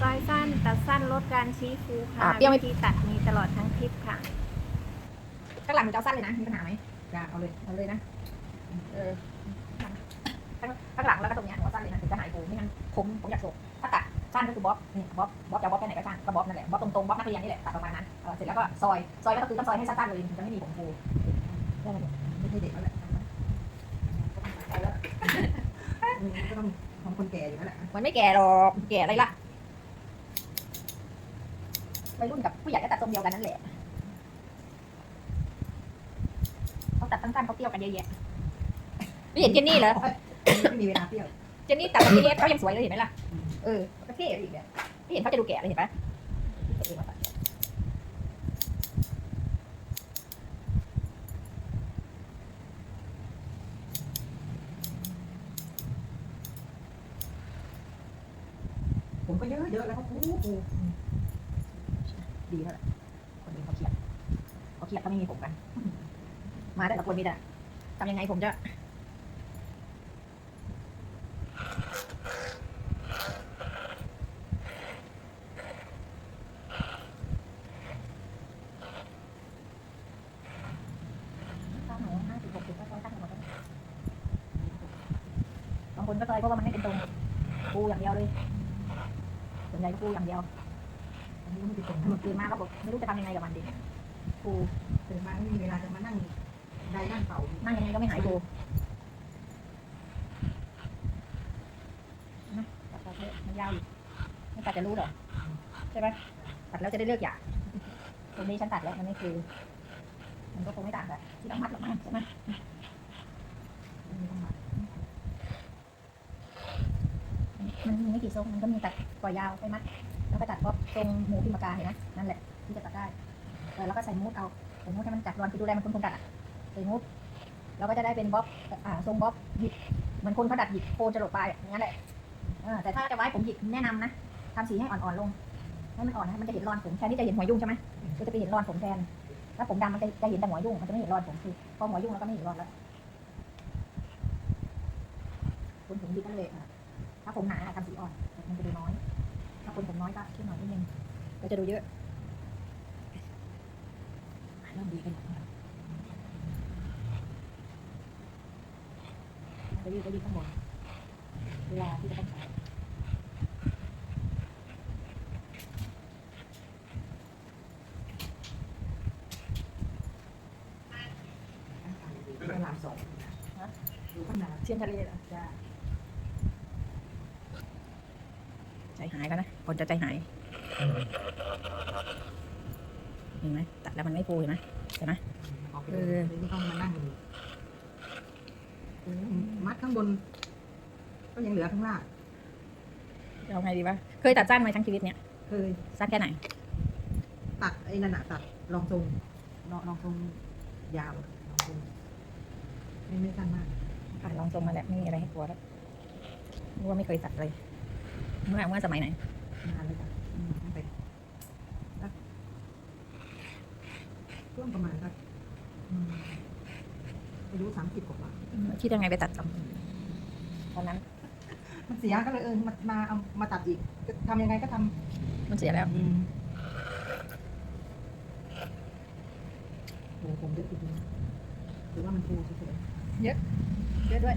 ซอยสั้นตัดสั้นลดการชี้ฟูค่ะอ่าเปรี้ยวไม่วิธีตัดมีตลอดทั้งคลิปค่ะ ข้างหลังหนูจะเอาสั้นเลยนะ มีปัญหาไหมจะเอาเลย เอาเลยนะ เออ ข้างข้างหลังแล้วก็ตรงเนี้ยหนูเอาสั้นเลยนะถึงจะหายฟูไม่งั้นผมผมอยากโศกถ้าตัดสั้นก็คือบ๊อบนี่บ๊อบบ๊อบจะเอาบ๊อบแค่ไหนก็ช่างก็บ๊อบนั่นแหละบ๊อบตรงๆบ๊อบนักเรียนนี่แหละตัดประมาณนั้นเออเสร็จแล้วก็ซอยซอยก็คือต้องซอยให้สั้นๆเลยถึงจะไม่มีผมฟูได้ไหมเนี่ยไม่ใช่เด็กแล้วแหละก็ต้องของคนแก่อยู่แล้วแหละมันไม่แก่หรอกแก่อะไรล่ะ วัยรุ่นกับผู้ใหญ่ก็ตัดทรงเดียวกันนั่นแหละเขาตัดสั้นๆเขาเปรี้ยวกันเยอะแยะไม่เห็นเจนนี่เหรอไม่มีเวลาเที่ยวเจนนี่ตัดแบบนี้เขายังสวยเลยเห็นไหมล่ะเออก็เท่อีกเนี่ยไม่เห็นเขาจะดูแก่เลยเห็นปะตัวเองมาตัดผมก็เยอะเยอะแล้วก็ปูปู ดีแล้วแหละคนนี้เขาเครียดเขาเครียดเขาไม่มีผมกัน มาแต่ละคนมีแต่ทำยังไงผมจะตั้งหนูห้าสิบหกสิบก็ซอยตั้งหมดแล้วบางคนก็ซอยเพราะว่ามันไม่เป็นตรงปูอย่างเดียวเลยส่วนใหญ่ก็ปูอย่างเดียวอันนี้ไม่ ติดตรงหมดคืนมาก็บอกไม่รู้จะทำยังไงกับมันดีปูตื่นมาไม่มีเวลาจะมานั่งได้นั่งเป่านั่งยังไงก็ไม่หายปูนะตัดไปเถอะมันยาวอยู่ไม่ตัดจะรู้เหรอใช่ไหมตัดแล้วจะได้เลือกอย่างตรงนี้ฉันตัดแล้วมันไม่คือ มันก็คงไม่ต่างกันที่ต้องมัดหรอกมั้งใช่ไหมมันมีไม่กี่ทรงมันก็มีตัดปล่อยยาวไปมัด แล้วก็ตัดบ๊อบตรงหมูพิมพ์ปากกาเห็นไหมนั่นแหละที่จะตัดได้เออแล้วก็ใส่มูดเอาใส่มูดให้มันจัดรอนคือดูแลมันคนคนตัดอะใส่มูดเราก็จะได้เป็นบ๊อบอ่าทรงบ๊อบหยิบเหมือนคนเขาดัดหยิบโคนจะหลดปลายอย่างนั้นแหละเออแต่ถ้าจะไว้ผมหยิบแนะนำนะทำสีให้อ่อนๆลงให้มันอ่อนนะมันจะเห็นรอนผมแทนที่จะเห็นหัวยุ่งใช่ไหมก็จะไปเห็นรอนผมแทนถ้าผมดำมันจะจะเห็นแต่หัวยุ่งมันจะไม่เห็นรอนผมคือพอหัวยุ่งแล้วก็ไม่เห็นรอนแล้วคนผมหยิบนั่นเลยอะถ้าผมหนา ก็จะดูเยอะเริ่มดีขึ้นแล้วจะยืดก็ยืดข้างบนเวลาที่จะต้องใช้พระรามสองดูขนาดเทียนทะเลเหรอจะใจหายแล้วนะ คนจะใจหาย เห็นไหมตัดแล้วมันไม่ฟูเห็นไหมออกไปเลยไม่ต้องมานั่งดูมัดข้างบน ก็ยังเหลือข้างล่างจะเอาไงดีวะเคยตัดสั้นไหมทั้งชีวิตเนี่ยเคยสั้นแค่ไหน ตัดไอ้นั่นน่ะตัดรองทรงรองรองทรงยาวรองทรงไม่ไม่สั้นมากผ่านลองทรงมาแล้วไม่มีอะไรให้กลัวแล้วรู้ว่าไม่เคยตัดเลยเมื่อเมื่อสมัยไหนนานเลยจ้ะอืมตั้งแต่สัก ช่วงประมาณสักอืมอายุสามสิบกว่าคิดยังไงไปตัดตอนนั้น มันเสียก็เลยเออมามาเอามาตัดอีกจะทำยังไงก็ทำมันเสียแล้วอืมโอ้ผมเยอะจริงๆหรือว่ามันฟูเฉยเยอะด้วย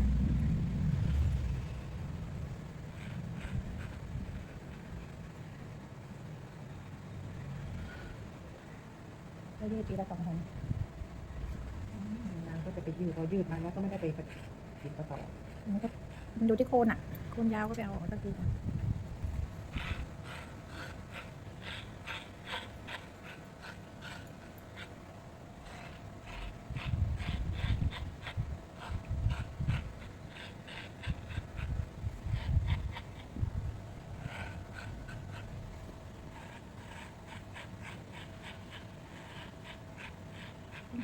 ยืดทีละสองคนนานก็จะไปยืดพอยืดมาแล้วก็ไม่ได้ไปติดต่อมันก็มันดูที่โคนอะ โคนยาวก็ไปเอาออกสักที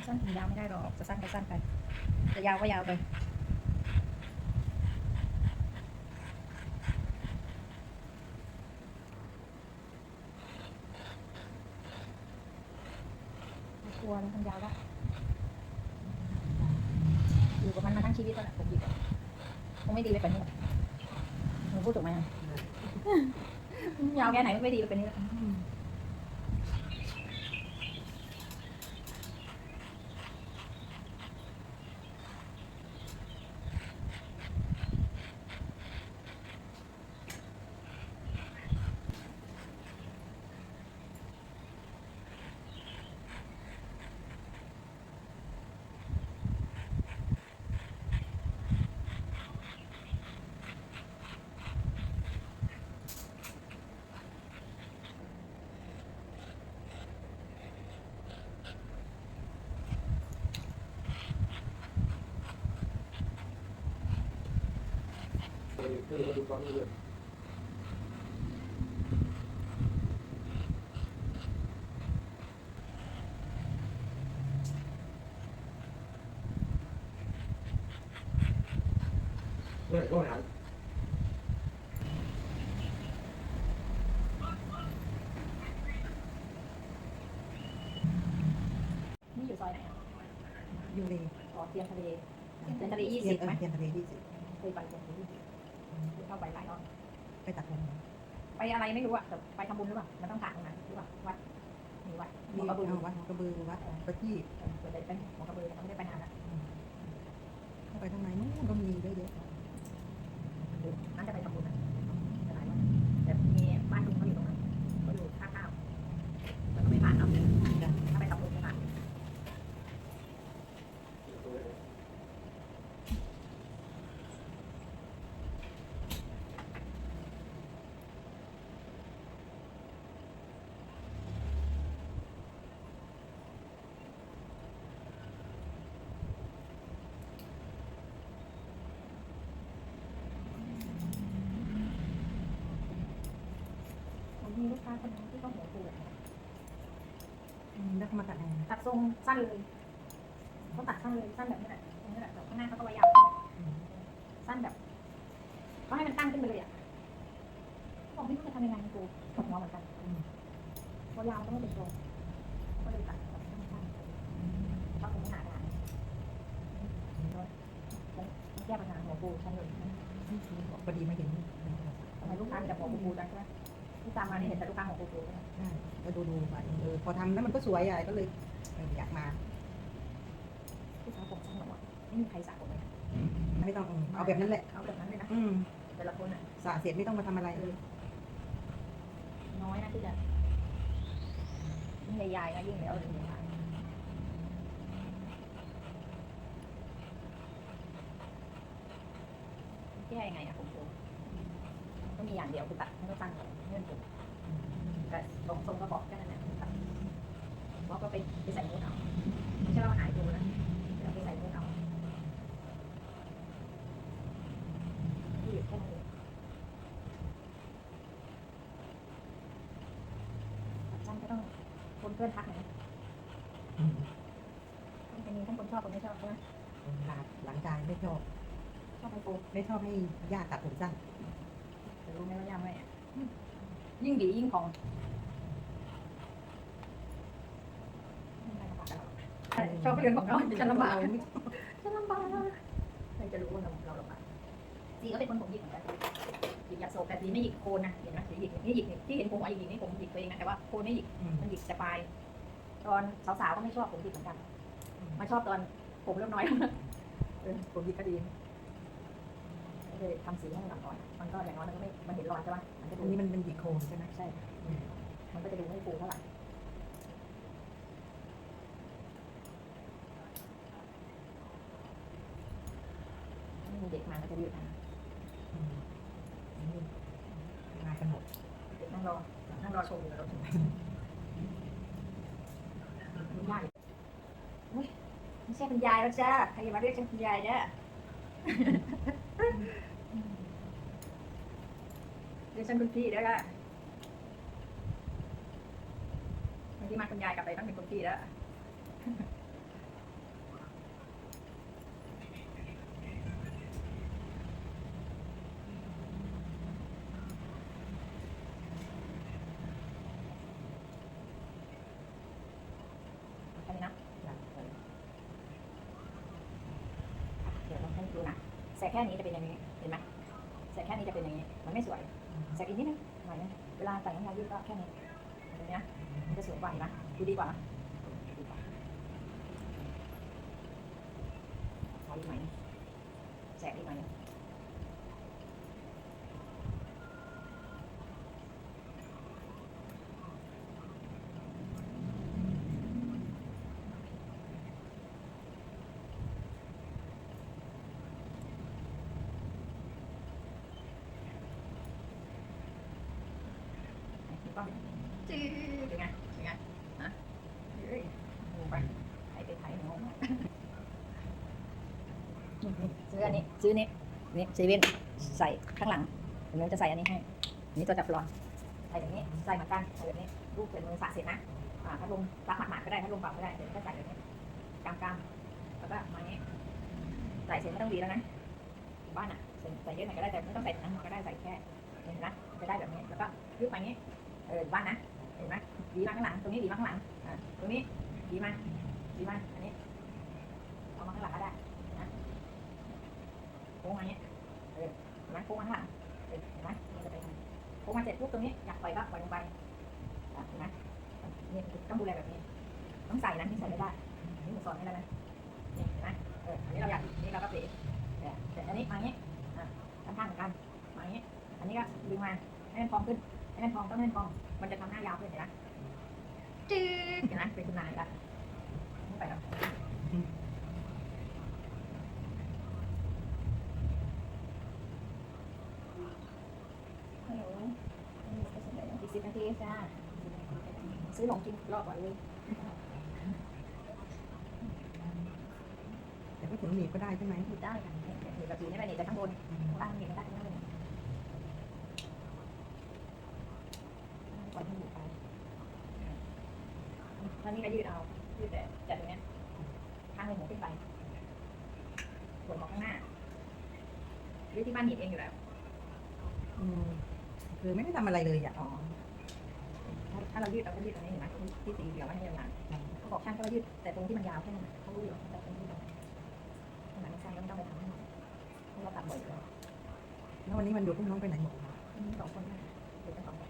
สั้นถึงยาวไม่ได้หรอกจะสั้นก็สั้นไปจะยาวก็ยาวไปกลัวมันยาวแล้อยู่กับมันมาทั้งชีวิตแล้วผมหยิบคงไม่ดีไปกว่านี้หรอกหนูพูดถูกไหมยาวแค่ไหนไม่ดีก็เป็นนี้แหละ 对，多少？ นี่อยู่ซอยไหนอะ อยู่เลย อ๋อเทียนทะเลเทียนทะเลยี่ เทีย สิ น บ เอ ไหม อเทียนทะเลยี่สิบ เคยไปเทียนทะเลยี่สิบ เข้าไปหลายรอบไปตัดผมไปอะไรไม่รู้อะแต่ไปทำบุญหรือเปล่ามันต้องผ่านตรงไหนหรือเปล่าวัดมีวัดหมมีอกระบือเอาวัดกระบือวัดประทีปเออส่วนใหญ่เป็นหมอกระบือแต่ไม่ได้ไปนานแล้ว เข้าไปทางไหนนู้นก็มีเยอะแยะ นั่นจะไปทำบุญนะแต่หลายวันแต่มีบ้านลุงเขาอยู่ตรงนั้นเขาอยู่ท่าข้าวมันก็ไม่ผ่านเนาะถ้าไปทำบุญไม่ผ่าน ผมมีลูก ค้าคนนึงที่เขาหัวปูแบบนี้อืมแล้วก็มาตัดยังไงตัดทรงสั้นเลยเขาตัดสั้นเลยสั้นแบบนี้แหละตรงนี้แหละแต่ข้างหน้าเขาก็ไว้ยาวอืมสั้นแบบเขาให้มันตั้งขึ้นไปเลยอะบอกไม่รู้จะทำยังไงกูตกหัวเหมือนกันอืมเพราะยาวต้องไม่เป็นตรงก็เลยตัดแบบสั้นๆชอบตรงนี้หนาขนาดนี้แก้ปัญหาหัวปูชั้นเลยพอดีมาเห็นทำไมลูกค้ามีแต่หัวปูจังใช่ไหม ที่ตามมาเนี่ยเห็นแต่ลูกค้าหัวปูใช่ไหมใช่ก็ดูดูไปเออพอทำแล้วมันก็สวยอะก็เลยเอออยากมาที่สาวผมสั้นหมดไม่มีใครสระผมเลยนะไม่ต้องเอาแบบนั้นแหละ เอาแบบนั้นเลยนะอืมแต่ละคนอะสระเสร็จไม่ต้องมาทำอะไรน้อยนะที่จะยิ่งใหญ่ๆนะยิ่งแล้วถึงใหญ่แก้ยังไงอะผมโก็มีอย่างเดียวคือตัดไม่ต้องตั้งเงื่อนผมแต่ตรงทรงกระบอกแค่นั้นแหละตัดเพราะก็ไปไปใส่มูดเอาไม่ใช่ว่าหายตัวนะเดี๋ยวไปใส่มูดเอาที่แค่นั้นเองตัดสั้นก็ต้องคน เพื่อนทักหน่อยนะอืมมันจะมีทั้งคนชอบคนไม่ชอบใช่ไหมหลานหลานชายไม่ชอบชอบไอโฟนไม่ชอบให้ย่าตัดผมสั้นแต่รู้ไหมว่ายากไหมอะยิ่งดียิ่งพองชอบเรื่องของเราฉันลำบากฉันลำบากใครจะรู้ว่าเราเราลำบาก สีก็เป็นคนผมหยิกเหมือนกันหยิกยาโซแต่สีไม่หยิกโคนนะเห็นไหมสีหยิกนี่หยิกที่เห็นผมหัวหยิกนี่ผมหยิกตัวเองนะแต่ว่าโคนไม่หยิกอืมมันหยิกแต่ปลายตอนสาวๆก็ไม่ชอบผมหยิกเหมือนกันมาชอบตอนผมเริ่มน้อยเออผมหยิกก็ดีก็เลยทำสีให้หลังก่อนมันก็อย่างน้อยมันก็ไม่มันเห็นรอยใช่ไหมมันจะดูอันนี้มันเป็นหยิกโคนใช่ไหมใช่มันก็จะดูไม่ฟูเท่าไหร่ไม่มีเด็กมาก็จะยืดนะ อืมนี่มากันหมดเด็กนั่งรอนั่งรอชมอยู่ในรถคุณยายอุ้ไม่ใช่คุณยายแล้วจ้าใครมาเรียกฉันคุณยายเด้อเรียกฉันคุณพี่เด้อเมื่อกี้มาคุณยายกลับไปต้องเป็นคุณพี่แล้ว แค่นี้นะเดี๋ยวลองให้ดูนะแส่แค่นี้จะเป็นอย่างนี้เห็นไหมแสกแค่นี้จะเป็นอย่างนี้ มันไม่สวยแสกอีกนิดนึงหน่อยนึงเวลาใส่น้ำยายืดก็แค่นี้เห็นไหมันจะสวยกว่าเห็นไหมดูดีกว่าดีกว่าขอดีไหมแสกดีไห มก็จืดเป็นไงเป็นไงฮะเฮ้ยงงไปไทยไปไทยงงมากซื้ออันนี้ซื้อนี้นี่เซเว่นใส่ข้างหลังเดี๋ยวเราจะใส่อันนี้ให้นนี้ตัวจับรอนใส่แบบนี้ใส่เหมือนกันใส่แบบนี้รูปเป็นมือสระเสร็จนะอ่าถ้าลงซักหมาดๆก็ได้ถ้าลงเปล่าก็ได้เดี๋ยวก็ใส่แบบนี้กำกำแล้วก็มาอย่างนี้ใส่เสร็จไม่ต้องดีแล้วนะบ้านอะใส่เยอะหน่อยก็ได้แต่ไม่ต้องใส่ทั้งหมดก็ได้ใส่แค่เห็นนะจะได้แบบนี้แล้วก็ยืดไปอย่างนี้ ออบ้านนะเห็นไหมดีมาข้างหลัง ตรงนี้ดีมาข้างหลังอ่าตรงนี้ดีมาดีมาอันนี้เอามาข้างหลังก็ได้นะโค้งมาอย่างนี้เออเห็นไหมโค้งมาข้างหลังเห็นไหมนี่จะไปทางโค้งมาเสร็จปุ๊บตรงนี้อยากปล่อยก็ปล่อยลงไปเห็นไหมนี่ต้องดูแลแบบนี้ ต้องใส่นะที่ใส่ไม่ได้นี่ผมสอนให้แล้วนะนี่เห็นไหมเอออันนี้เราอยากนี่เราก็เปะแต่แต่อันนี้มาอย่างนี้ยอะข้างๆเหมือนกันมาอย่างนี้ยอันนี้ก็ดึงมาให้มันพร้องขึ้น ให้มันพองต้องให้มันพอง มันจะทำหน้ายาวขึ้นเห็นไหมจืดเห็นไหมเป็นคุณนายละไม่ไปหรอกฮัลโหลอีกสิบนาทีจ้าซื้อของกินรอก่อนเลยแต่ก็ถึงหนีบก็ได้ใช่ไหมหยิบได้ค่ะเนี่ยหยิบแบบสีนี่แหละหนีบจากข้างบนข้างล่างหนีบไม่ได้ข้างล่างเลยปล่อยให้หนีบไปแล้ว นี่ก็ยืดเอา ยืดแต่จัดตรงเนี้ยข้างหนึ่งหมูขึ้นไปส่วนของข้างหน้ายืดที่บ้านหนีบเองอยู่แล้ว อืมคือไม่ได้ทำอะไรเลยอะอ๋อถ้าถ้าเรายืดเราก็ยืดตรงนี้เห็นไหมที่สีเหลืองมันให้ยาวๆเขาบอกช่างก็ว่ายืดแต่ตรงที่มันยาวแค่นั้นเขารู้อยู่แต่ตรงที่มันขนาดไม่ใช่ก็ไม่ต้องไปทำให้หมดเพราะเราตัดบ่อยอยู่แล้วแล้ววันนี้มันดูพวกน้องไปไหนหมดมีสองคนนะเด็กทั้งสองคน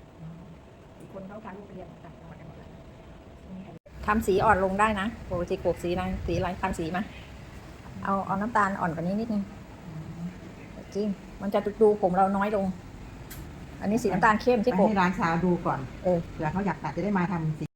อีกคนเขาพาลูกไปเรียนต่างจังหวัดกันหมดแล้ว ทำสีอ่อนลงได้นะปกติโกกสีอะไรสีอะไรทำสีมาเอาเอาน้ำตาลอ่อนกว่านี้นิดนึงจริงมันจะดูผมเราน้อยลง อันนี้สีน้ำตาลเข้มไปที่โกกให้ร้านสาวดูก่อน เออเผื่อเขาอยากตัดจะได้มาทำสี